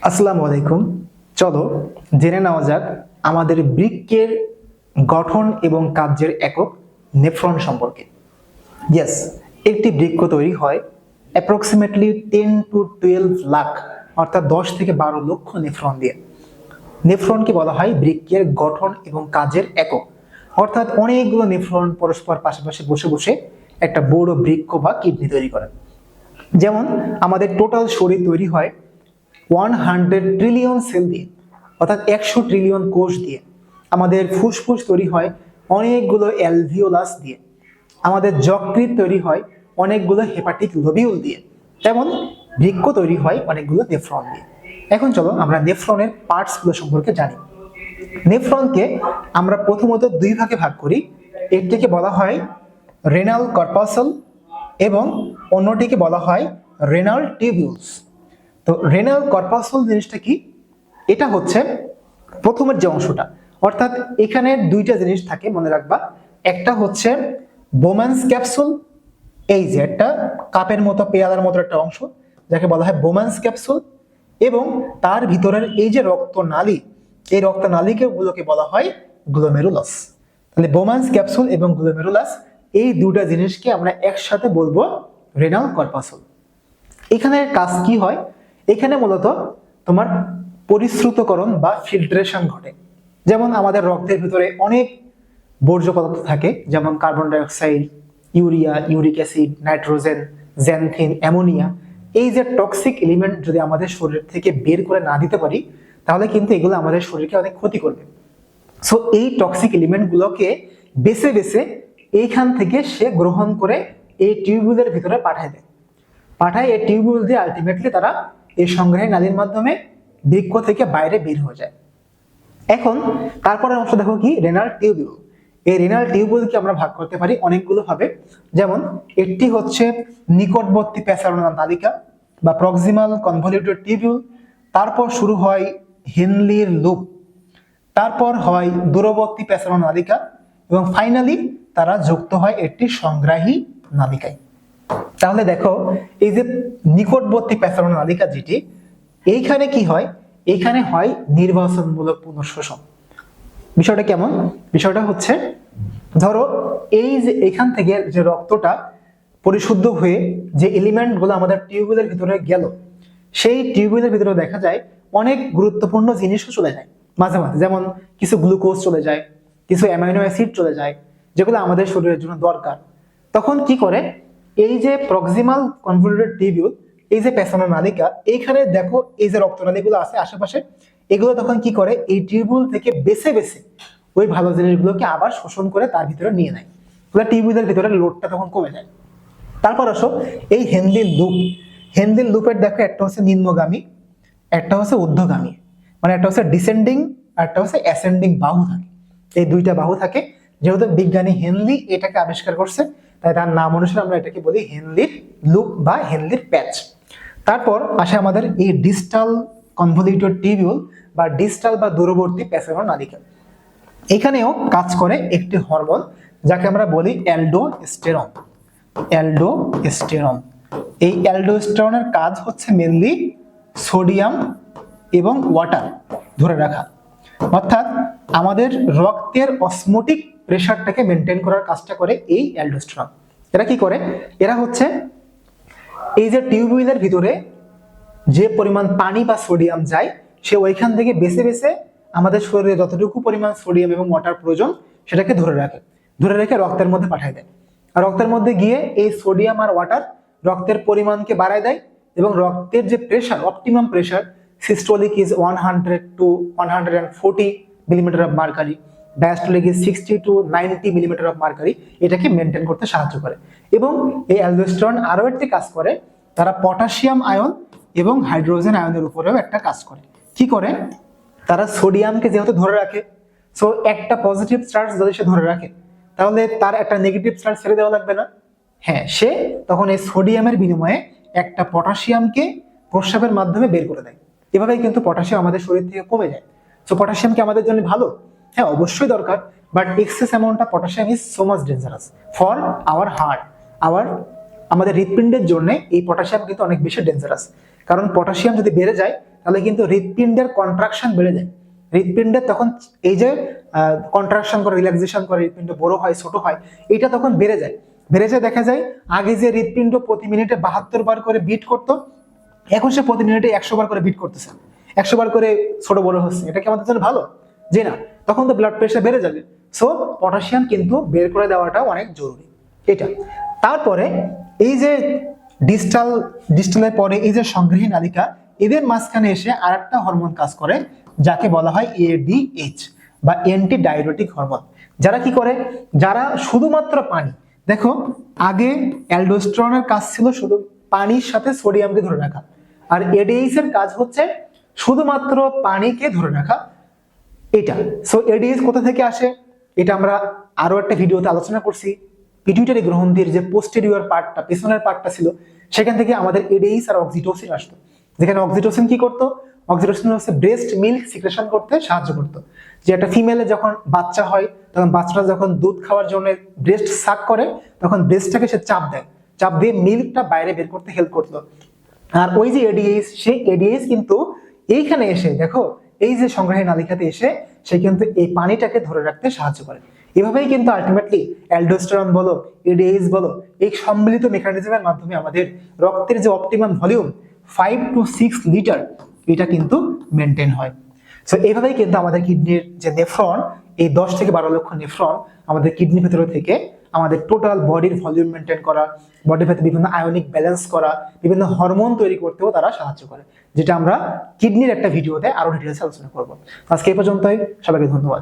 আসসালামু আলাইকুম। চলো জেনে নেওয়া যাক আমাদের বৃক্কের গঠন এবং কার্যের একক নেফ্রন সম্পর্কে। ইয়েস একটি বৃক্ষ তৈরি হয় approximately ten to twelve lakh, অর্থাৎ দশ থেকে বারো লক্ষ নেফ্রন দিয়ে। নেফ্রনকে বলা হয় বৃক্কের গঠন এবং কাজের একক। অর্থাৎ অনেকগুলো নেফ্রন পরস্পর পাশাপাশি বসে বসে একটা বড় বৃক্ষ বা কিডনি তৈরি করে। যেমন, আমাদের টোটাল শরীর তৈরি হয় ওয়ান হান্ড্রেড ট্রিলিয়ন সেল দিয়ে, অর্থাৎ একশো ট্রিলিয়ন কোষ দিয়ে, আমাদের ফুসফুস তৈরি হয় অনেকগুলো অ্যালভিওলাস দিয়ে, আমাদের যকৃৎ তৈরি হয় অনেকগুলো হেপাটিক লোবিউল দিয়ে তেমন বৃক্ক তৈরি হয় অনেকগুলো নেফ্রন দিয়ে। এখন চলো আমরা নেফ্রনের পার্টসগুলো সম্পর্কে জানি। নেফ্রনকে আমরা প্রথমত দুই ভাগে ভাগ করি, একটিকে বলা হয় রেনাল কর্পাসল এবং অন্যটিকে বলা হয় রেনাল টিউবিউলস তো রেনাল কর্পাসল জিনিসটা কি? এটা হচ্ছে প্রথমের যে অংশটা। অর্থাৎ এখানে দুইটা জিনিস থাকে, মনে রাখবা। একটা হচ্ছে বোম্যান্স ক্যাপসুল এই যে একটা কাপের মতো, পেয়ালার মতো একটা অংশ, যাকে বলা হয় বোম্যান্স ক্যাপসুল এবং তার ভিতরের এই যে রক্তনালী, এই রক্তনালীকে গুলোকে বলা হয় গ্লোমেরুলাস তাহলে বোম্যান্স ক্যাপসুল এবং গ্লোমেরুলাস এই দুটা জিনিসকে আমরা একসাথে বলব রেনাল কর্পাসল এখানে কাজ কি হয়? এখানে মূলত তোমার পরিশ্রুতকরণ বা ফিল্ট্রেশন ঘটে। যেমন আমাদের রক্তের ভিতরে অনেক বর্জ্য পদার্থ থাকে, যেমন carbon dioxide urea uric acid nitrogen xanthine ammonia এই যে টক্সিক এলিমেন্ট যদি আমাদের শরীর থেকে বের করে না দিতে পারি, তাহলে কিন্তু এগুলো আমাদের শরীরকে অনেক ক্ষতি করবে। সো এই টক্সিক এলিমেন্টগুলোকে বেছে বেছে এইখান থেকে সে গ্রহণ করে এই টিউবুলের ভিতরে পাঠায় দেয়। পাঠায় এই টিউবুল দিয়ে আলটিমেটলি তারা এই সংগ্রহের নালীর মাধ্যমে বৃক্ষ থেকে বাইরে বের হয়ে যায়। এখন, তারপরের অংশ দেখো কি? রেনাল টিউবিউল এই রেনাল টিউবিউলকে আমরা ভাগ করতে পারি অনেকগুলো ভাবে। যেমন, একটি হচ্ছে নিকটবর্তী প্যাসারোনা নালিকা বা প্রক্সিমাল কনভলিউটেড টিউবিউল তারপর শুরু হয় হেনলির লুপ, তারপর হয় দূরবর্তী প্যাসারোনা নালিকা এবং ফাইনালি তারা যুক্ত হয় একটি সংগ্রাহী নালিকায়। তাহলে দেখো, এই যে নিকটবর্তী প্যাসারোনা নালিকা যেটি, এইখানে কি হয়? এইখানে হয় নির্বাচনমূলক পুনঃশোষণ। বিষয়টা কেমন? বিষয়টা হচ্ছে, ধরো, এই যে এখান থেকে যে রক্তটা পরিশুদ্ধ হয়ে যে এলিমেন্টগুলো আমাদের টিউবওয়েলের ভিতরে গেল, সেই টিউবওয়েলের ভিতরে দেখা যায় অনেক গুরুত্বপূর্ণ জিনিসও চলে যায় মাঝে মাঝে। যেমন কিছু গ্লুকোজ চলে যায়, কিছু অ্যামাইনো অ্যাসিড চলে যায়, যেগুলো আমাদের শরীরের জন্য দরকার। তখন কি করে? এই যে প্রক্সিমাল কনভলিউটেড টিবিউল এই যে পেছনের নালিকা, এইখানে দেখো এই যে রক্তনালীগুলো আছে আশেপাশে, এগুলো তখন কি করে? এই টিউবুল থেকে বেছে বেছে ওই ভালো জিনিসগুলোকে আবার শোষণ করে তার ভিতরে নিয়ে নেয়। ফলে টিউবুলের ভিতরে লোডটা তখন কমে যায়। তারপর আসো, এই হেন্দিল লুপ। হেন্দিল লুপের দেখো, একটা হচ্ছে নিম্নগামী, একটা হচ্ছে ঊর্ধ্বগামী। মানে একটা হচ্ছে ডিসেন্ডিং আর একটা হচ্ছে অ্যাসেন্ডিং বাহু থাকে। এই দুইটা বাহু থাকে। যেহেতু বিজ্ঞানী হেনলি এটাকে আবিষ্কার করছে তাই তার নাম অনুসারে আমরা এটাকে বলি হেনলির লুপ বা হেনলির প্যাচ। তারপর আসে আমাদের এই ডিস্টাল কনভলিউটেড টিবিউল বা ডিস্টাল বা দূরবর্তী প্যাসেরো নালিকা। এখানেও কাজ করে একটি হরমোন যাকে আমরা বলি অ্যালডোস্টেরন অ্যালডোস্টেরন এই অ্যালডোস্টেরনের কাজ হচ্ছে মেনলি সোডিয়াম এবং ওয়াটার ধরে রাখা। অর্থাৎ আমাদের রক্তের অসমোটিক প্রেশারটাকে মেনটেন করার কাজটা করে এই অ্যালডোস্টেরন এরা কি করে? এরা হচ্ছে এই যে টিউবওয়েলের ভিতরে যে পরিমাণ পানি বা সোডিয়াম যায়, সে ওইখান থেকে বেছে বেছে আমাদের শরীরে যতটুকু পরিমাণ সোডিয়াম এবং ওয়াটার প্রয়োজন, সেটাকে ধরে রাখে। ধরে রেখে রক্তের মধ্যে পাঠায় দেয়। আর রক্তের মধ্যে গিয়ে এই সোডিয়াম আর ওয়াটার রক্তের পরিমাণকে বাড়ায় দেয় এবং রক্তের যে pressure optimum pressure systolic is one hundred to one hundred and forty millimetre of mercury diastolic is sixty to ninety millimetre of mercury এটাকে মেনটেন করতে সাহায্য করে। এবং এই অ্যালডোস্টেরন আরও একটি কাজ করে, তারা পটাশিয়াম আয়ন এবং হাইড্রোজেন আয়নের উপরেও একটা কাজ করে। কি করে? তারা সোডিয়ামকে যেহেতু ধরে রাখে সো একটা পজিটিভ চার্জ যদি সে ধরে রাখে, তাহলে তার একটা নেগেটিভ চার্জ ছেড়ে দেওয়া লাগবে না। হ্যাঁ সে তখন এই সোডিয়ামের বিনিময়ে একটা পটাশিয়ামকে প্রস্রাবের মাধ্যমে বের করে দেয়। এভাবেই কিন্তু পটাশিয়াম আমাদের শরীর থেকে কমে যায়। সো পটাশিয়াম কি আমাদের জন্য ভালো? হ্যাঁ অবশ্যই দরকার but excess amount of potassium is so much dangerous for our heart our আমাদের হৃৎপিণ্ডের জন্য এই পটাশিয়াম কিন্তু অনেক বেশি ডেঞ্জারাস কারণ পটাশিয়াম যদি বেড়ে যায়, তাহলে কিন্তু হৃৎপিণ্ডের কন্ট্রাকশন বেড়ে যায়। হৃৎপিণ্ডের তখন এই যে কন্ট্রাকশন করে রিল্যাক্সেশন করে, হৃৎপিণ্ড বড় হয়, ছোট হয় এটা তখন বেড়ে যায়। বেড়ে যায় দেখা যায়, আগে যে হৃৎপিণ্ড প্রতি মিনিটে বাহাত্তর বার করে বিট করতো, এখন সে প্রতি মিনিটে একশো বার করে বিট করতেছে। একশো বার করে ছোট বড় হচ্ছে। এটা কি আমাদের জন্য ভালো? যে না। তখন তো ব্লাড প্রেশার বেড়ে যাবে। সো পটাশিয়াম কিন্তু বের করে দেওয়াটা অনেক জরুরি। এটা। তারপরে এই যে ডিস্টাল ডিস্টালের পরে এই যে সংগৃহী নালিকা, এদের মাঝখানে এসে আরেকটা হরমোন কাজ করে, যাকে বলা হয় এডিএইচ বা অ্যান্টি ডায়াবেটিক হরমোন যারা কি করে? যারা শুধুমাত্র পানি। দেখো, আগে অ্যালডোস্টেরনের কাজ ছিল শুধু পানির সাথে সোডিয়ামকে ধরে রাখা। আর এডিএইচ এর কাজ হচ্ছে শুধুমাত্র পানিকে ধরে রাখা, এটা। সো এডিএস কোথা থেকে আসে? এটা আমরা আরও একটা ভিডিওতে আলোচনা করছি। পিটুইটারি গ্রহণদের যে পোস্টেরিয়র পার্টটা পেছনের পার্টটা ছিল, সেখান থেকে আমাদের এডিএস আর অক্সিটোসিন আসতো। যেখানে অক্সিটোসিন কি করতো? অক্সিটোসিন হচ্ছে ব্রেস্ট মিল্ক সিক্রেশন করতে সাহায্য করতো। যে একটা ফিমেলে যখন বাচ্চা হয়, তখন বাচ্চাটা যখন দুধ খাওয়ার জন্য ব্রেস্ট সাক করে, তখন ব্রেস্টটাকে সে চাপ দেয়। চাপ দিয়ে মিল্কটা বাইরে বের করতে হেল্প করতো। আর ওই যে এডিএস সেই এডিএস কিন্তু এইখানে এসে দেখো, এই যে সংগ্রহী নালিকাতে এসে সে কিন্তু এই পানিটাকে ধরে রাখতে সাহায্য করে। এভাবেই কিন্তু আলটিমেটলি অ্যালডোস্টেরন বলো এডিএস বলো, এই সম্মিলিত মেকানিজমের মাধ্যমে আমাদের রক্তের যে optimum volume five to six litre এটা কিন্তু মেনটেন হয়। সো এইভাবেই কিন্তু আমাদের কিডনির যে নেফ্রন এই দশ থেকে বারো লক্ষ নেফ্রন আমাদের কিডনি ভেতরে থেকে আমাদের টোটাল বডির ভলিউম মেনটেন করা বডির ভেতরে বিভিন্ন আয়নিক ব্যালেন্স করা, বিভিন্ন হরমোন তৈরি করতেও তারা সাহায্য করে, যেটা আমরা কিডনির একটা ভিডিওতে আরও ডিটেলস আলোচনা করব। আজকে এই পর্যন্তই, সবাইকে ধন্যবাদ।